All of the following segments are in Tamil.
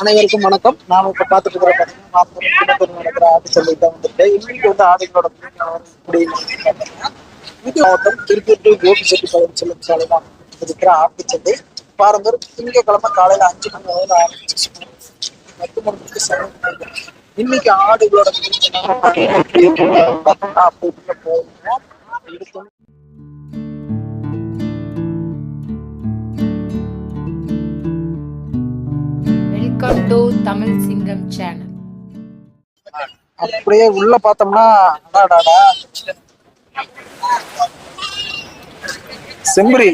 அனைவருக்கும் வணக்கம். நாம இப்ப பாத்துட்டு இருக்கிற பாத்தீங்கன்னா நடக்கிற ஆடு சந்தை தான் இன்னைக்கு வந்து ஆடுகளோட மாவட்டம் திருப்பூர் டு கோபிச்செட்டிப்பாளையம் செல்லும் சாலை தான் இருக்கிற ஆட்டு சந்தை பாருங்க திங்கட்கிழமை காலையில அஞ்சு மணி அளவில் ஆரம்பிச்சு பத்து மணிக்கு சமயம் இன்னைக்கு ஆடுகளோட அப்படி வெல்கம் டு தமிழ் சிங்கம் சேனல் அப்படியே உள்ள பார்த்தோம்னா அடாடாடா செம்பரி.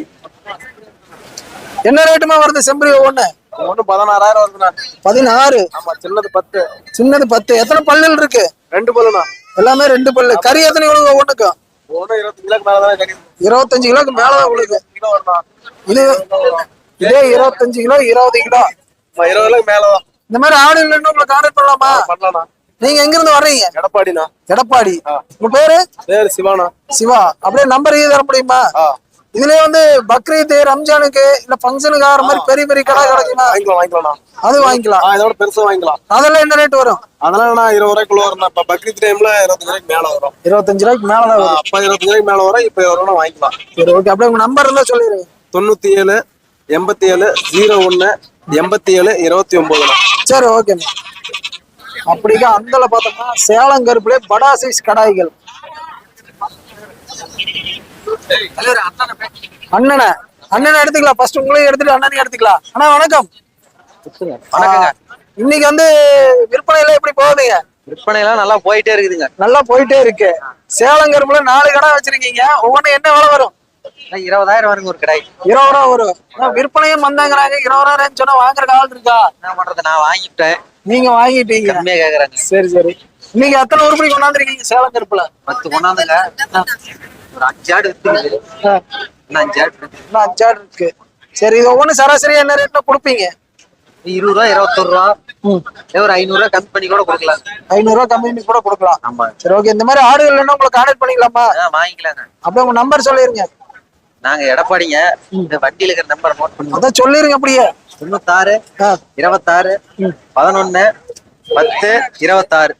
என்ன ரேட்டுமா வருது செம்பரி ஒண்ணு ஒண்ணு பதினாறாயிரம் வருதுண்ணா பதினாறு. ஆமா சின்னது பத்து. சின்னது பத்து. எத்தனை பல்லுகள் இருக்கு? ரெண்டு பல்லுண்ணா. எல்லாமே ரெண்டு பல்லு. கறி எத்தனை கிலோ ஒண்ணுக்கும் ஒண்ணு இருபத்தஞ்சு கிலோக்கு மேலதான் கிடைக்கும் இருபத்தஞ்சு கிலோக்கு மேலதான் உங்களுக்கு கிலோ வருண்ணா இது இதே இருபத்தஞ்சு கிலோ இருபது கிலோ. இருபது கிலோக்கு மேலதான் இந்த மாதிரி ஆடு இல்லைன்னு உங்களுக்கு கான்டாக்ட் பண்ணலாமா? நீங்க எங்க இருந்து வர்றீங்க? எடப்பாடிண்ணா. எடப்பாடி. உங்க பேரு? பேரு சிவானா சிவா. அப்படியே நம்பர் தர முடியுமா? இதுலயே வந்து பக்ரீத் ரம்ஜானுக்கு இல்ல ஃபங்க்ஷனுக்கு ஆகிற மாதிரி பெரிய பெரிய கடை கிடைக்குமா? வாங்கிக்கலாம் வாங்கிக்கலாம்ண்ணா. அது வாங்கிக்கலாம். இதோட பெருசா வாங்கிக்கலாம். அதெல்லாம் என்ன ரேட் வரும்? அதெல்லாம் நான் இருபது ரூபாய்க்குள்ள வரும்ண்ணா. இப்ப பக்ரீத் டைம்ல இருபத்தஞ்சு ரூபாய்க்கு மேல வரும். இருபத்தஞ்சு ரூபாய்க்கு ஆ, வரும். அப்ப இருபத்தஞ்சு ரூபாய்க்கு மேல வரும் இப்ப வரும்னா வாங்கிக்கலாம். சரி ஓகே அப்படியே உங்க நம்பர் இருந்தா சொல்லிடுங்க. தொண்ணூத்தி ஏழு எண்பத்தி ஏழு ஜீரோ ஒண்ணு எண்பத்தி ஏழு இருபத்தி ஒன்பதுண்ணா சரி ஓகே அப்படிக்கா அந்தல பார்த்தோம்னா சேலம் கருப்புல படா சைஸ் கடாய்கள். அண்ணனை அண்ணனை எடுத்துக்கலாம். ஃபர்ஸ்ட் உங்களையும் எடுத்துட்டு அண்ணனையும் எடுத்துக்கலாம். அண்ணா வணக்கம். இன்னைக்கு வந்து விற்பனையில எப்படி போகுதுங்க? விற்பனை எல்லாம் நல்லா போயிட்டே இருக்குதுங்க. நல்லா போயிட்டே இருக்கு. சேலம் கருப்புல நாலு கடை வச்சிருக்கீங்க. ஒவ்வொன்றும் என்ன விலை வரும்? இருபதாயிரம் வருங்க ஒரு கடை இருபது ரூபா வரும் ஆனா விற்பனையும் வந்தாங்கிறாங்க. இருபது ரூபா சொன்னா வாங்குற ஆள் இருக்கா? என்ன பண்றது? நான் வாங்கிட்டேன். நீங்க வாங்கிட்டீங்க. கம்மியா கேக்குறாங்க. சரி சரி. நீங்க எத்தனை உருப்படி கொண்டாந்துருக்கீங்க சேலம் கருப்புல? பத்து கொண்டாந்துங்க. ஒரு அஞ்சு ஆடு ஆ, இன்னும் அஞ்சு ஆடு இருக்கு. இன்னும் அஞ்சாடு இருக்கு. சரி இது ஒவ்வொன்றும் சராசரி என்ன ரேட்ல கொடுப்பீங்க? இருபது ரூபா இருபத்தொரு ரூபா. ஒரு ஐநூறு ரூபா கம்மி பண்ணி கூட கொடுக்கலாம். ஐநூறு ரூபா கம்மி பண்ணி கூட கொடுக்கலாம். ஆமா. சரி ஓகே. இந்த மாதிரி ஆடுகள் இல்லைன்னா உங்களை கான்டாக்ட் பண்ணிக்கலாமா? வாங்கிக்கலாங்க. அப்படியே உங்க நம்பர் சொல்லிருங்க. நாங்க எடப்பாடிங்க இந்த வண்டியில இருக்கிற நம்பர் நோட் பண்ணி அதான் சொல்லிருங்க அப்படியே. தொண்ணூத்தாறு இருபத்தாறு பதினொன்னு பத்து இருபத்தாறு.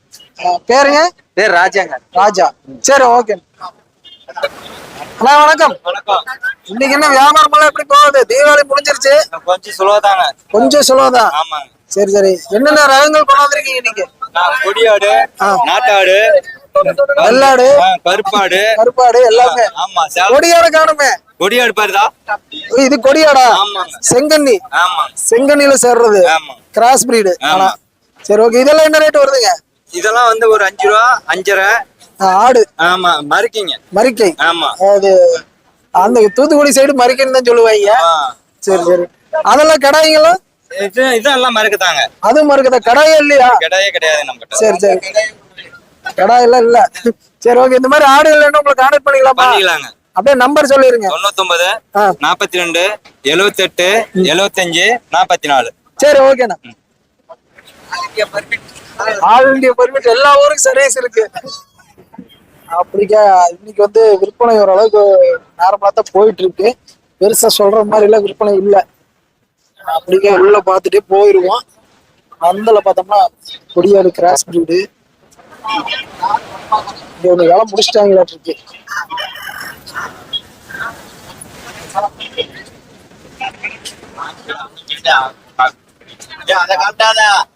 பேருங்க? பேர் ராஜாங்க. ராஜா. சரி ஓகே. அண்ணா வணக்கம். இன்னைக்கு என்ன வியாபாரம் எல்லாம் எப்படி போகுது? தீபாவளி முடிஞ்சிருச்சு? கொஞ்சம் சொல்லுவாதாங்க கொஞ்சம் சுலோதான் ஆமாங்க. சரி சரி. என்னென்ன ரகங்கள் கொண்டாந்துருக்கீங்க இன்னைக்கு? நான் கொடியாடு. நாட்டாடு வெள்ளாடு. கருப்பாடு. கருப்பாடு எல்லாமே. ஆமா கொடியாடு காணுமே. கொடியாடு பாருதா இது கொடியாடா. செங்கண்ணி ஆமா. செங்கண்ணில சேர்றது. கிராஸ் பிரீடு ஆமா. சரி ஓகே இதெல்லாம் என்ன ரேட் வருதுங்க? இதெல்லாம் வந்து ஒரு அஞ்சு ரூபா அஞ்சரை. ஆடு. ஆமா மறுக்கிங்க. மரிக்கை ஆமா. அது அந்த தூத்துக்குடி சைடு மரிக்கைன்னு தான் சொல்லுவாங்க. சரி சரி. அதெல்லாம் கடாய்ங்களா? இது இதெல்லாம் மறுக்குதாங்க. அதுவும் மறுக்குதா? கடாயே இல்லையா? கிடையவே கிடையாது நம்ம சரி சரி. கடாய் எல்லாம் இல்ல. சரி ஓகே இந்த மாதிரி ஆடு இல்லைன்னா உங்களுக்கு கான்டாக்ட் பண்ணிக்கலாமா? பண்ணிக்கலாங்க. அப்படியே நம்பர் சொல்லிருங்க. தொண்ணூத்தொன்பது ஆ. நாற்பத்தி ரெண்டு எழுவத்தெட்டு எழுவத்தஞ்சு நாற்பத்தி நாலு சரி ஓகேண்ணா ஆல் இந்தியா பர்மிட் எல்லா ஊருக்கும் சர்வீஸ் இருக்கு. அப்படிக்கா இன்னைக்கு வந்து விற்பனை ஓரளவுக்கு நார்மலா தான் போயிட்டு இருக்கு பெருசா சொல்ற மாதிரி எல்லாம் விற்பனை இல்ல. அப்படிக்கா உள்ள பார்த்துட்டே போயிருவோம். அந்தல பார்த்தோம்னா கொடியாடு கிராஸ் பிரீடு இங்க ஒண்ணு வேலை முடிச்சிட்டாங்களாட்டு இருக்கு.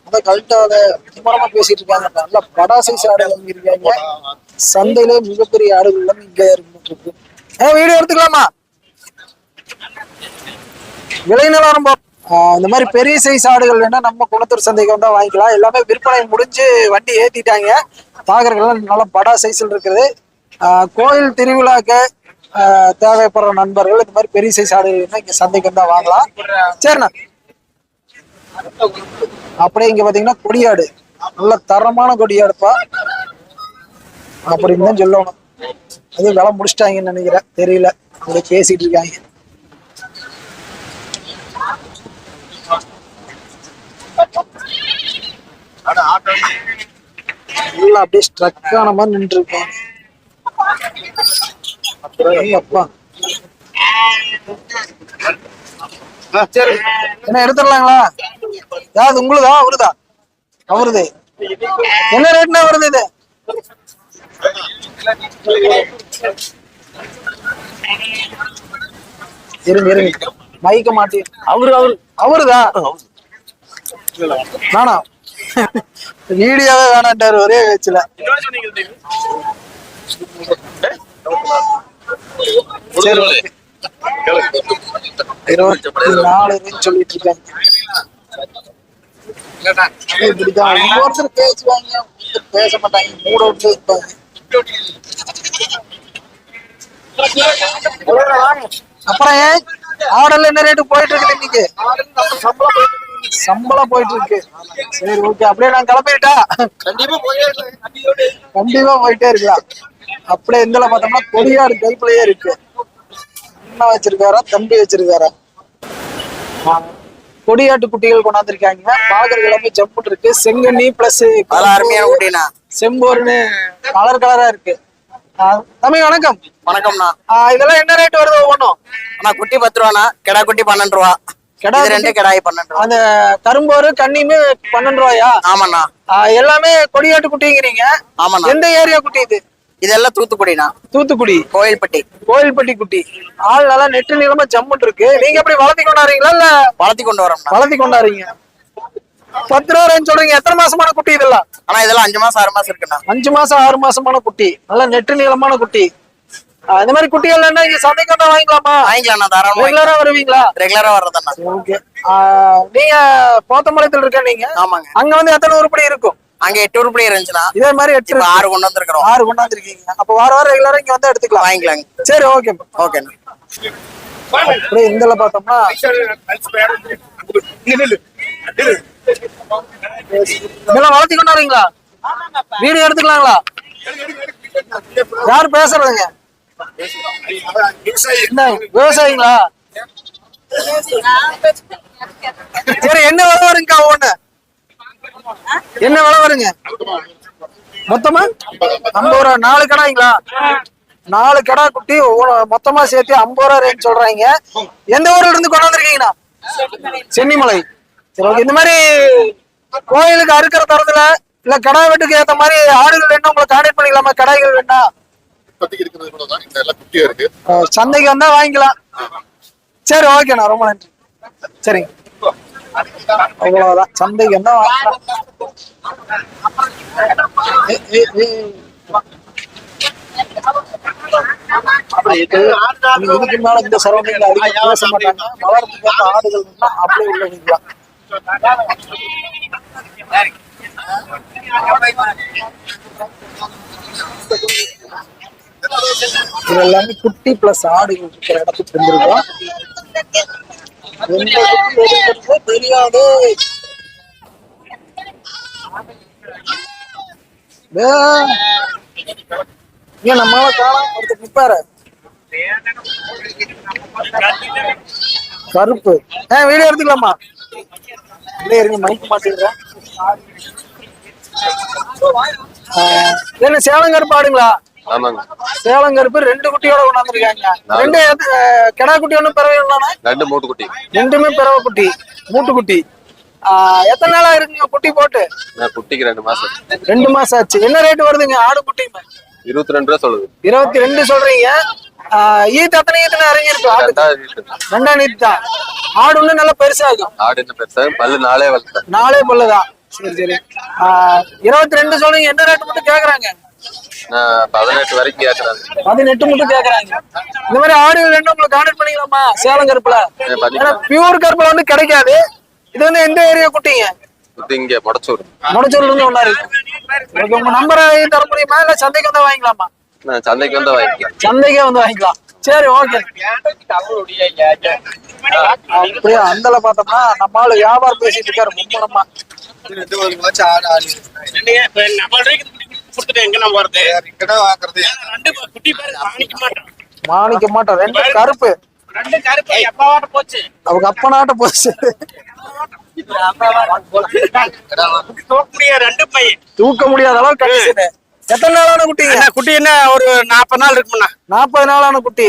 அதான் கழட்டாத. மும்மரமா பேசிட்டு இருக்காங்க. நல்லா படா சைஸ் வாங்கியிருக்காங்க சந்தையில மிகப்பெரிய ஆடுகள் இங்க இருக்கு. வீடியோ எடுத்துக்கலாமா? விலை நிலவரம் பா- ஆஹ் இந்த மாதிரி பெரிய சைஸ் ஆடுகள் வேணா நம்ம குணத்தூர் சந்தைக்கு வந்தா வாங்கிக்கலாம். எல்லாமே விற்பனை முடிஞ்சு வண்டி ஏத்திட்டாங்க. பாக்குறதுக்கெல்லாம் நல்ல படா சைஸ்ல இருக்குது. கோயில் திருவிழாக்கு தேவைப்படுற நண்பர்கள் இந்த மாதிரி பெரிய சைஸ் ஆடுகள் வேணா இங்க சந்தைக்கு வந்தா வாங்கலாம். சரிண்ணா. அப்படியே இங்க பாத்தீங்கன்னா கொடியாடு. நல்ல தரமான கொடியாடுப்பா. அப்படின்னு தான் சொல்லணும். அதுவும் விலை முடிச்சிட்டாங்கன்னு நினைக்கிறேன். தெரியல. அப்படியே பேசிட்டு இருக்காங்க. அப்படியே ஸ்ட்ரக் ஆன மாதிரி நின்று இருக்காங்க ஏய் அப்பா. என்ன எடுத்துடலாங்களா? யாரு உங்களுதா? அவருதா? அவருது. என்ன ரேட்னா வருது இது? இருங்க இருங்க. மைக்க மாட்டி அவரு அவரு. அவருதா? நானா? வீடியோவே வேணான்ட்டாரு ஒரே வச்சுல இருபத்தி நாலு சொல்லிட்டு இருக்காங்க. இப்படிதான் ஒவ்வொருத்தர் பேசுவாங்க பேச மாட்டாங்க மூட விட்டு இருப்பாங்க. அப்புறம் ஏன்? ஆர்டர்ல என்ன ரேட்டு போயிட்டு இருக்கு இன்னைக்கு? சம்பளம் போயிட்டு இருக்கு சரி ஓகே அப்படியே நான் கிளம்பிட்டா? கண்டிப்பா போயிட்டே இருக்கலாம். அப்படியே இந்தல பார்த்தோம்னா கொடியாடு கைக்குள்ளேயே இருக்கு. அண்ணா வச்சிருக்காரா தம்பி வச்சிருக்காரா? கொடியாட்டு குட்டிகள் கொண்டாந்துருக்காங்க. பாகர் கிழமை ஜம்புட் இருக்கு செங்கண்ணி பிளஸ் அருமையான குட்டிண்ணா செம்போர்னு கலர் கலரா இருக்கு. ஆ, தம்பி வணக்கம். வணக்கம்ண்ணா. இதெல்லாம் என்ன ரேட் வருது ஒவ்வொன்றும்? அண்ணா குட்டி பத்து ரூபாண்ணா. கிடா குட்டி பன்னெண்டு ரூபா. இது ரெண்டு கிடாய் பன்னெண்டு அந்த கரும்போரு கண்ணியுமே பன்னெண்டு ரூபாயா? ஆமாண்ணா. எல்லாமே கொடியாட்டு குட்டிங்கிறீங்க. ஆமாண்ணா. எந்த ஏரியா குட்டி இது? இதெல்லாம் தூத்துக்குடிண்ணா. தூத்துக்குடி. கோயில்பட்டி. கோயில்பட்டி குட்டி. ஆள் நல்லா நெட்டு நீளமா ஜம்முன் இருக்கு. நீங்க எப்படி வளர்த்தி கொண்டாடுறீங்களா இல்ல வளர்த்தி கொண்டு வரோம்ண்ணா. வளர்த்தி கொண்டாடுறீங்க? பத்து ரூபா ரேஞ்ச் சொல்றீங்க. எத்தனை மாசமான குட்டி இதெல்லாம்? ஆனா இதெல்லாம் அஞ்சு மாசம் ஆறு மாசம் இருக்குண்ணா. அஞ்சு மாசம் ஆறு மாசமான குட்டி. நல்ல நெட்டு நீளமான குட்டி. ஆ, இந்த மாதிரி குட்டிகள் என்ன இங்க சந்தைக்கு வந்தா வாங்கிக்கலாமா வாங்கிக்கலாம்ண்ணா தாராளமா ரெகுலரா வருவீங்களா? ரெகுலரா வர்றதுண்ணா. ஓகே. நீங்க போத்தம்பாளையத்துல இருக்க நீங்க. ஆமாங்க. அங்க வந்து எத்தனை உருப்படி இருக்கும்? அங்க எட்டு உருப்படி இருந்துச்சுண்ணா. இதே மாதிரி எட்டு. ஆறு கொண்டு வந்திருக்கிறோம். ஆறு கொண்டாந்துருக்கீங்க அப்ப வார வாரம் ரெகுலரா இங்க வந்து எடுத்துக்கலாம். வாங்கிக்கலாங்க. சரி ஓகே ஓகேண்ணா. அப்படியே இந்தல பார்த்தோம்னா இதெல்லாம் வளர்த்தி கொண்டாடுறீங்களா? வீடியோ எடுத்துக்கலாங்களா? யார் பேசுறதுங்க விவசாயிங்களா? சரி என்ன விலை வருங்க ஒண்ணு என்ன விலை வருங்க? மொத்தமா? ஐம்பது ரூபா. நாலு கடாங்களா நாலு கடா குட்டி மொத்தமா சேர்த்து ஐம்பது ரூபா ரேட் சொல்றாங்க. எந்த ஊர்ல இருந்து கொண்டாந்துருக்கீங்கண்ணா சென்னிமலை. சரி ஓகே இந்த மாதிரி கோயிலுக்கு அறுக்கிற தரத்துல இல்ல கடா வெட்டுக்கு ஏத்த மாதிரி ஆடுகள் வேணும் உங்களை கான்டாக்ட் பண்ணிக்கலாமா? கடாய்கள் வேணா இப்போதைக்கு இருக்கிறது கூட தான். இந்த எல்லாம் குட்டியா இருக்கு. சந்தைக்கு வந்தா வாங்கிக்கலாம். சரி ஓகேண்ணா ரொம்ப நன்றி. சரிங்க அவ்வளவுதான். சந்தைக்கு வந்தா இதுக்கு மேல இந்த சரௌண்டிங்ல அதிகம் பேச மாட்டாங்க வளர்ப்புக்கு ஆடுகள் அப்படியே உள்ள இது எல்லாமே குட்டி பிளஸ் ஆடு இருக்கிற இடத்துக்கு வந்திருக்கோம் எந்த குட்டி தெரியாது ஏன் நம்மளால காணோம். ஒருத்தர் நிப்பாரு. கருப்பு. ஏ வீடியோ எடுத்துக்கலாமா? இல்லையே இருங்க மைக் மாட்டிடுறேன். ஆ, என்ன சேலம் கருப்பு ஆடுங்களா? ஆமாங்க. சேலம் கருப்பு ரெண்டு குட்டியோட கொண்டாந்துருக்காங்க. ரெண்டு கிடா குட்டி ஒண்ணு பிறவை ஒண்ணானே ரெண்டு மூட்டு குட்டி. ரெண்டுமே பிறவை குட்டி மூட்டு குட்டி. எத்தனை நாளா இருக்குங்க குட்டி போட்டு? நான் குட்டிக்கு ரெண்டு மாசம் ரெண்டு மாசம் ஆச்சு. என்ன ரேட் வருதுங்க ஆடு குட்டியுமே இருபத்தி ரெண்டு ரூபா சொல்லுது. இருபத்தி ரெண்டு சொல்றீங்க ஈத்து ஆடு. ரெண்டாவது வீட்டு. ரெண்டாம் நீத்து தான். ஆடு இன்னும் நல்லா பெருசாகும். ஆடு என்ன பெருசா பல்லு நாளே வளர்த்தேன். நாலே பல்லுதான். சரி சரி. இருபத்தி ரெண்டு சொல்றீங்க. என்ன ரேட் மட்டும் கேக்குறாங்க? பதினெட்டு வரைக்கும் கேட்கறாங்க பதினெட்டு மட்டும் கேக்குறாங்க. இந்த மாதிரி ஆடுகள் ரெண்டும் உங்களுக்கு கான்டாக்ட் பண்ணிக்கலாமா? சேலம் கருப்புல. பியூர் கருப்புல வந்து கிடைக்காது. இது வந்து எந்த ஏரியா குட்டிங்க? இது இங்க முடச்சூர். முடிச்சூர்ல இருந்து ஒண்ணா இருக்கு. உங்க நம்பரை தர முடியுமா? இல்ல சந்தைக்கு வந்து வாங்கிக்கலாமா? நான் சந்தைக்கு வந்து வாங்கிக்கலாம். சந்தைக்கே வந்து வாங்கிக்கலாம். சரி ஓகே அப்படியே அந்தல பார்த்தோம்னா நம்ம ஆளு வியாபாரம் பேசிட்டு இருக்காரு மும்மனமா மாணிக்க மாட்டோம். ரெண்டு கருப்பு. அவங்க அப்பனாட்ட போச்சு. தூக்க முடியாத அளவு கண்டிஷனு எத்தனை நாளான குட்டிங்க குட்டி என்ன ஒரு நாற்பது நாள் இருக்கும்ண்ணா. நாற்பது நாளான குட்டி.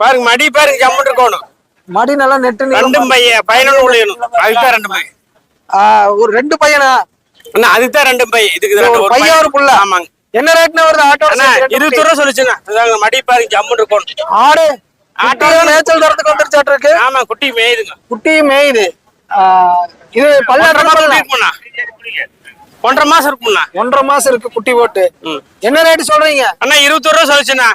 பாருங்க மடி பாருங்க ஜம்முன் இருக்கணும். மடி நல்லா நெட்டு ரெண்டும் பையன் அதுதான் ரெண்டு பையன். ஆ, ஒரு ரெண்டு பையனா? அண்ணா அதுக்கு தான் ரெண்டு பையன் இதுக்கு ஒரு புள்ள. ஆமாங்க. என்ன ரேட்னா வருது? ஆட்டோ அண்ணா இருபத்தி ரூபா சொல்லிச்சுண்ணா அதாங்க மடி பாருங்க ஜம்முன்னு இருக்கும். ஆடு. ஆட்டோ நேச்சல் தரத்துக்கு வந்துருச்சாட்டு இருக்கு ஆமா குட்டி மேயுதுங்க. குட்டி மேயுது. இது பல்லு ஒன்றரை மாசம்? இருக்கும்ண்ணா. ஒன்றரை மாசம் இருக்கும்ண்ணா. ஒன்றரை மாசம் இருக்கு குட்டி போட்டு. என்ன ரேட் சொல்றீங்க? அண்ணா இருபத்தி ரூபா சொல்லிச்சுண்ணா.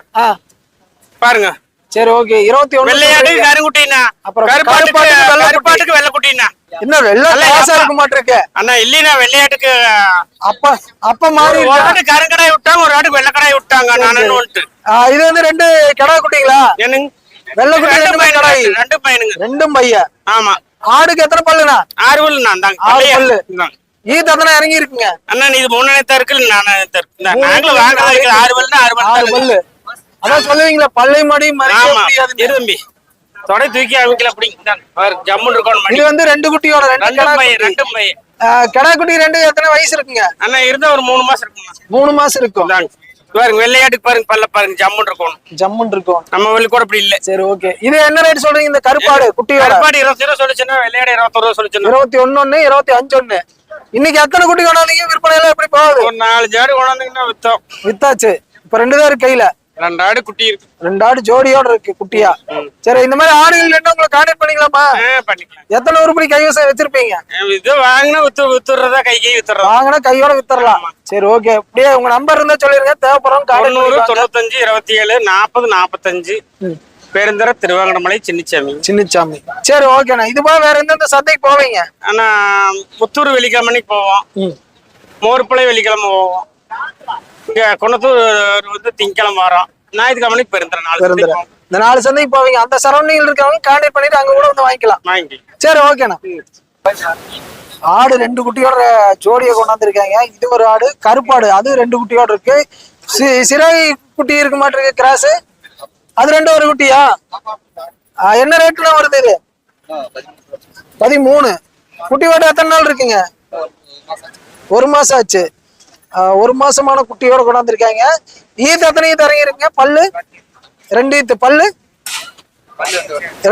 பாருங்க. சரி ஓகே இருபத்தி ஒண்ணு வெள்ளையாடு. கருங்குட்டிண்ணா அப்புறம் கருப்பாட்டுக்கு கருப்பாட்டுக்கு வெள்ளை கருப்பாட்டுக்கு வெள்ளை குட்டிண்ணா இன்னும் வெள்ளை காசா. இருக்க மாட்டிருக்கு. அண்ணா இல்லைண்ணா வெள்ளையாட்டுக்கு அப்ப அப்ப மாறி ஒரு? ஆட்டுக்கு கருங்கடாய் விட்டாங்க ஒரு ஆட்டுக்கு வெள்ளைக்கடாய் விட்டாங்க நானு வந்துட்டு. ஆ, இது வந்து ரெண்டு கடா குட்டிங்களா? என்னங்க? வெள்ளை குட்டி ரெண்டு பையன் கடாய். ரெண்டு பையனுங்க. ரெண்டும் பையன். ஆமா. ஆடுக்கு எத்தனை பல்லுனா ஆறு பல்லு நான் தாங்க ஆறு? பல்லு. ஈத்து எத்தனை இறங்கி இருக்குங்க அண்ணா இது மூணு நேரத்தா இருக்கு நானு நாங்களும் வாங்கலாம். ஆறு பல்லுனா ஆறு ஆறு பல்லு. அதான் சொல்லுவீங்களா பல்லை மடி மறிக்க முடியாது இரு தம்பி. தொடை தூக்கி அமைக்கல அப்படி இந்தாங்க, பாரு, ஜம்முன்னு இருக்கணும் இது வந்து ரெண்டு குட்டியோட ரெண்டு பையன் குட்டி. ரெண்டு பையன். குட்டி ரெண்டு எத்தனை வயசு இருக்குங்க? அண்ணா இருந்தா ஒரு மூணு மாசம் இருக்குமா மூணு மாசம் இருக்கும். பாருங்க வெள்ளையாட்டுக்கு பாருங்க பல்ல பாருங்க ஜம்முன்னு இருக்கணும். ஜம்முன் இருக்கும். நம்ம வெளி கூட அப்படி இல்ல. சரி ஓகே. இது என்ன ரேட் சொல்றீங்க இந்த கருப்பாடு குட்டியோட? கருப்பாடு இருபத்தி ரூபா சொல்லிச்சுன்னா வெள்ளையாடு இருபத்தி ரூபா சொல்லிச்சுன்னா. இருபத்தி ஒண்ணு இருபத்தி அஞ்சு ஒண்ணு இன்னைக்கு எத்தனை குட்டி கொண்டாந்தீங்க விற்பனை எல்லாம் எப்படி போகுது? ஒரு நாலு ஜாடு கொண்டாந்தீங்கன்னா வித்தோம். வித்தாச்சு. இப்ப ரெண்டு தான் இருக்கு கையில. ரெண்டு ஆடு குட்டி இருக்கு. ரெண்டு ஆடு ஜோடியோட இருக்கு குட்டியா? சரி இந்த மாதிரி ஆடுகள் என்ன உங்களை கான்டாக்ட் பண்ணிக்கலாமா? பண்ணிக்கலாம். எத்தனை உருப்படி கைவசம் வச்சிருப்பீங்க? இது வாங்கினா வித்து வித்துறதா கை கை வித்துறதா வாங்கினா கையோட வித்தரலாம் சரி ஓகே அப்படியே உங்க நம்பர் இருந்தா சொல்லிருங்க. தேவைப்படுறோம் தொண்ணூறு தொண்ணூத்தஞ்சு இருபத்தி ஏழு நாற்பது நாற்பத்தஞ்சு. பெருந்தர திருவாங்கடமலை சின்னிச்சாமி. சின்னச்சாமி. சரி ஓகேண்ணா இது போக வேற எந்தெந்த சந்தைக்கு போவீங்க? ஆனா முத்தூர் வெள்ளிக்கிழமைக்கு போவோம். மோர்பளை வெள்ளிக்கிழமை போவோம். குணத்தூர் வந்து திங்கிழமை வரோம். நாலு பெருந்துற சந்தைக்கு போவோம். இந்த நாலு சந்தைக்கு போவீங்க அந்த சரௌண்டிங்ல இருக்கவங்க கான்டாக்ட் பண்ணிட்டு அங்க கூட வந்து வாங்கிக்கலாம். வாங்கி சரி ஓகேண்ணா ஆடு ரெண்டு குட்டியோட ஜோடியை கொண்டாந்துருக்காங்க இது ஒரு ஆடு கருப்பாடு அது ரெண்டு குட்டியோட இருக்கு. சிறை குட்டி இருக்க மாட்டிருக்கு கிராஸ் அது ரெண்டு ஒரு குட்டியா? என்ன ரேட்ல வருது இது? பதிமூணு. குட்டி ஓட்ட எத்தனை நாள் இருக்குங்க? ஒரு மாசம் ஆச்சு. ஒரு மாசமான குட்டியோட கொண்டாந்துருக்காங்க. ஈத்து எத்தனை ஈத்து இறங்கிருக்குங்க பல்லு? ரெண்டு ஈத்து பல்லு?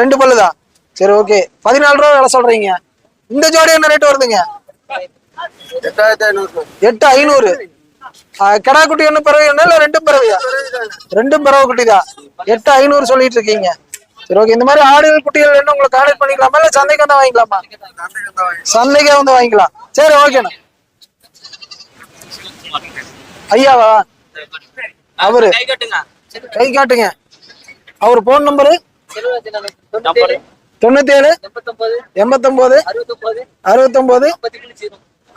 ரெண்டு பல்லு தான் சரி ஓகே பதினாலு ரூபா வேலை சொல்றீங்க. இந்த ஜோடி என்ன ரேட் வருதுங்க? எட்டு ஐநூறு. கடா குட்டி ஒண்ணு பிறகு இல்ல ரெண்டும் பிறவையா? ரெண்டும் பிறவை குட்டி தான் எட்டு ஐநூறு சொல்லிட்டு இருக்கீங்க சரி ஓகே இந்த மாதிரி ஆடுகள் குட்டிகள் என்ன உங்களுக்கு கான்டாக்ட் பண்ணிக்கலாமா? இல்ல சந்தைக்கு வந்து வாங்கிக்கலாமா? சந்தைக்கே வந்து வாங்கிக்கலாம். சரி ஓகேண்ணா ஐயாவா? அவரு. கை காட்டுங்க. அவர் போன் நம்பரு. தொண்ணூத்தி ஏழு எண்பத்தொன்பது அறுபத்தொன்பது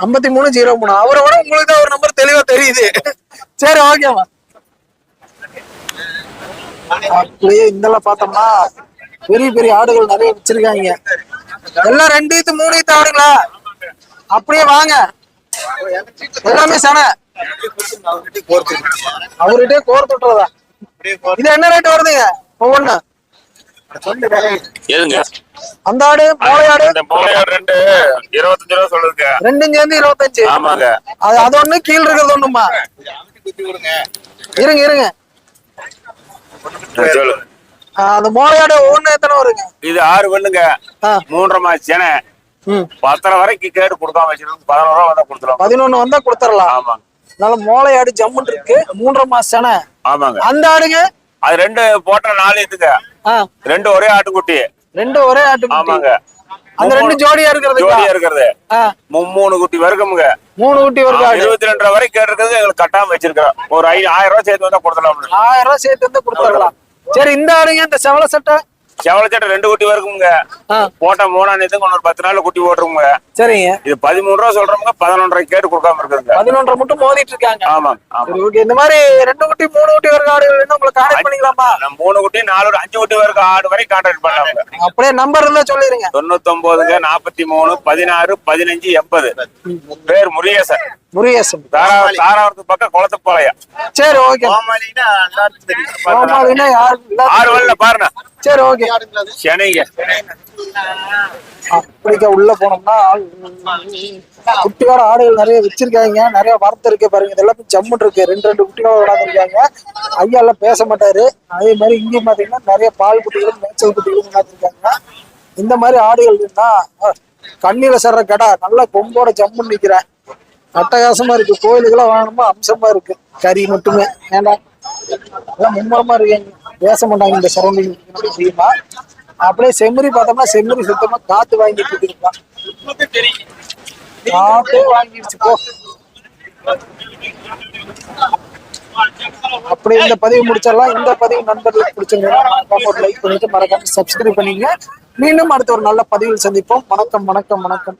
ஐம்பத்தி மூணு ஜீரோ மூணு. அவரை விட உங்களுக்கு தான் ஒரு நம்பர் தெளிவா தெரியுது. சரி ஓகேம்மா அப்படியே இதெல்லாம் பார்த்தோம்னா பெரிய பெரிய ஆடுகள் நிறைய வச்சிருக்காங்க. எல்லாம் ரெண்டு ஈத்து மூணு ஈத்து ஆடுங்களா? அப்படியே வாங்க. எல்லாமே சனை அவர்கிட்டே கோர் தொட்டுறதா இது என்ன ரேட் வருதுங்க? ஒவ்வொன்னு அந்த ஆடு மோளையாடு மூளையாடு ரெண்டு இருபத்தஞ்சு ரூபா சொல்லுதுங்க. ரெண்டும் சேர்ந்து இருபத்தஞ்சு. ஆமாங்க. அது அது ஒண்ணு கீழ இருக்கிறது ஒண்ணுமா இருங்க இருங்க. அந்த மோளையாடு ஒண்ணு எத்தனை வருங்க? இது ஆறு பண்ணுங்க. மூன்றரை மாசம் பத்தரை வரைக்கும் கேட்டு கொடுக்காம வச்சிருக்கோம் பதினோரு ரூபா வந்தா கொடுத்துருவோம் பதினொன்னு வந்தா கொடுத்துடலாம். ஆமாங்க அதனால மோளையாடு ஜம்முன் இருக்கு. மூன்றரை மாசம் ஆமாங்க. அந்த ஆடுங்க? அது ரெண்டு போட்ட நாலு இதுங்க ரெண்டு ஒரே ஆட்டுக்குட்டி. ரெண்டு ஒரே ஆட்டுக்குட்டி. ஆமாங்க. அந்த ரெண்டு ஜோடியா இருக்கிறது ஜோடியா இருக்கிறது. மூணு குட்டி வர்க்கமுங்க மூணு குட்டி ஆடு. இருபத்தி ரெண்டு ரூபா வரைக்கும் கேட்டிருக்கிறது. எங்களுக்கு கட்டாம வச்சிருக்கிறோம். ஒரு ஆயிரம் ரூபாய் சேர்த்து வந்தா கொடுத்துடலாம் ஆயிரம் ரூபாய் சேர்த்து வந்து கொடுத்துடலாம். சரி இந்த ஆடுங்க இந்த செவல சட்டை. செவலச்சட்டை ரெண்டு குட்டி வரைக்குங்க போட்ட மூணாம் நேரத்துக்கு ஒரு பத்து நாள்ல குட்டி போட்டுருங்க சரிங்க. இது பதிமூணு ரூபா சொல்றவங்க பதினொன்றரை கேட்டு கொடுக்காம இருக்குதுங்க. பதினொன்றரை மட்டும் மோதிட்டு இருக்காங்க. ஆமாங்க ஆமா ஓகே இந்த மாதிரி ரெண்டு குட்டி மூணு குட்டி வருங்க ஆடு வேணும் உங்களை கான்டாக்ட் பண்ணிக்கலாமா? நம்ம மூணு குட்டி நாலு அஞ்சு குட்டி வரைக்கும் ஆடு வரைக்கும் கான்டாக்ட் பண்ணாங்க அப்படியே நம்பர் இருந்தா சொல்லிருங்க. தொண்ணூத்தொன்பதுங்க நாற்பத்தி மூணு பதினாறு பதினஞ்சு எண்பது. பேர் முருகேசன். முருகேசன். தாரா- தாராபுரத்து பக்கம் குளத்துப்பாளையம். சரி ஓகே யாரும் இல்ல. ஆறு சரி ஓகே சென்னைங்க. அப்படிக்க உள்ள போனோம்னா குட்டியோட ஆடுகள் நிறைய வச்சிருக்காங்க. நிறைய வரத்து இருக்கு பாருங்க. இதெல்லாம் ஜம்முன் இருக்கு. ரெண்டு ரெண்டு குட்டியோட விடாந்துருக்காங்க ஐயா எல்லாம் பேச மாட்டாரு. அதே மாதிரி இங்கேயும் பாத்தீங்கன்னா நிறைய பால் குட்டிகளும் மேய்ச்சல் குட்டிகளும் விடாந்துருக்காங்க இந்த மாதிரி ஆடுகள் இருந்தா அஹ், கண்ணில சர்ற கடை. நல்லா கொம்போட ஜம்முன்னு நிக்கிறேன் அட்டகாசமா இருக்கு. கோயிலுக்கெல்லாம் வாங்கணுமா? அம்சமா இருக்கு. கறி மட்டுமே. வேண்டாம் எல்லாம் மும்மரமா இருக்காங்க. பேச மாட்டாங்க இந்த சரௌண்டிங் முடியுமா அப்படியே செம்மறி பார்த்தோம்னா செம்மறி சுத்தமா காத்து வாங்கிட்டு இருக்குப்பா காத்தே வாங்கிடுச்சு போ. அப்படி இந்த பதிவு முடிச்சிடலாம். இந்த பதிவு நண்பர்களுக்கு பிடிச்சிருந்தா ஒரு லைக் பண்ணிட்டு மறக்காம சப்ஸ்கிரைப் பண்ணிங்க மீண்டும் அடுத்த ஒரு நல்ல பதிவில் சந்திப்போம். வணக்கம் வணக்கம் வணக்கம்.